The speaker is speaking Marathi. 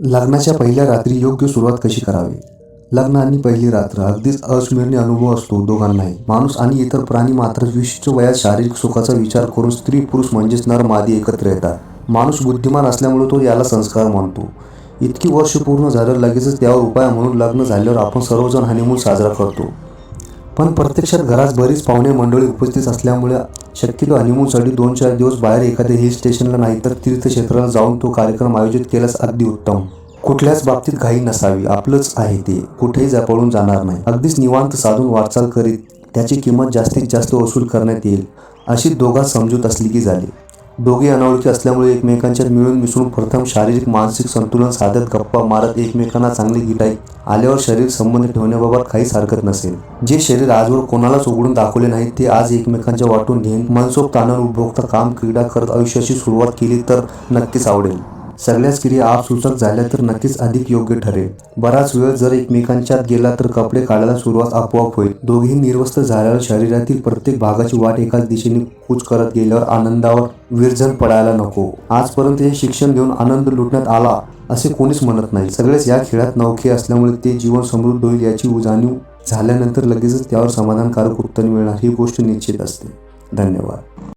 लग्नाच्या पहिल्या रात्री योग्य सुरुवात कशी करावी? लग्न आणि पहिली रात्र अगदीच अस्मरणीय अनुभव असतो दोघांनाही. माणूस आणि इतर प्राणी मात्र विशिष्ट वयात शारीरिक सुखाचा विचार करून स्त्री पुरुष म्हणजेच नर मादी एकत्र येतात. माणूस बुद्धिमान असल्यामुळे तो याला संस्कार मानतो इतकी वर्ष पूर्ण झालं लगेचच त्यावर उपाय म्हणून लग्न झाल्यावर आपण सर्वजण हनीमून साजरा करतो. पण प्रत्यक्षात घरात बरीच पाहुणे मंडळी उपस्थित असल्यामुळे शक्यतो हनीमूनसाठी दोन चार दिवस बाहेर एखाद्या हिल स्टेशनला नाही तर तीर्थक्षेत्राला जाऊन तो कार्यक्रम आयोजित केल्यास अगदी उत्तम. कुठल्याच बाबतीत घाई नसावी. आपलंच आहे ते. कुठेही जपळून जाणार नाही. अगदीच निवांत साधून वाटचाल करीत त्याची किंमत जास्तीत जास्त वसूल करण्यात येईल अशी दोघा समजूत असली की झाली. दोघे अनोळखी असल्यामुळे एकमेकांच्यात मिळून मिसळून प्रथम शारीरिक मानसिक संतुलन साधत गप्पा मारत एकमेकांना चांगली गिटाई आल्यावर शरीर संबंध ठेवण्याबाबत काहीच हरकत नसेल. जे शरीर आजवर कोणालाच उघडून दाखवले नाही ते आज एकमेकांच्या वाटून घेऊन मनसोक्त आनंद उपभोगता काम क्रीडा करत आयुष्याची सुरुवात केली तर नक्कीच आवडेल. सगळ्याच क्रिया आपसूचक झाल्या तर नक्कीच अधिक योग्य ठरेल. बराच वेळ जर एकमेकांच्यात गेला तर कपडे काढायला सुरुवात आपोआप होईल. दोघेही निर्वस्त झाल्यावर शरीरातील प्रत्येक भागाची वाट एकाच दिशेने कूच करत गेल्यावर आनंदावर विरझण पडायला नको. आजपर्यंत हे शिक्षण घेऊन आनंद लुटण्यात आला असे कोणीच म्हणत नाही. सगळेच या खेळात नौखे असल्यामुळे ते जीवन समृद्ध होईल याची जाणीव झाल्यानंतर लगेचच त्यावर समाधानकारक उत्तर मिळणार ही गोष्ट निश्चित असते. धन्यवाद.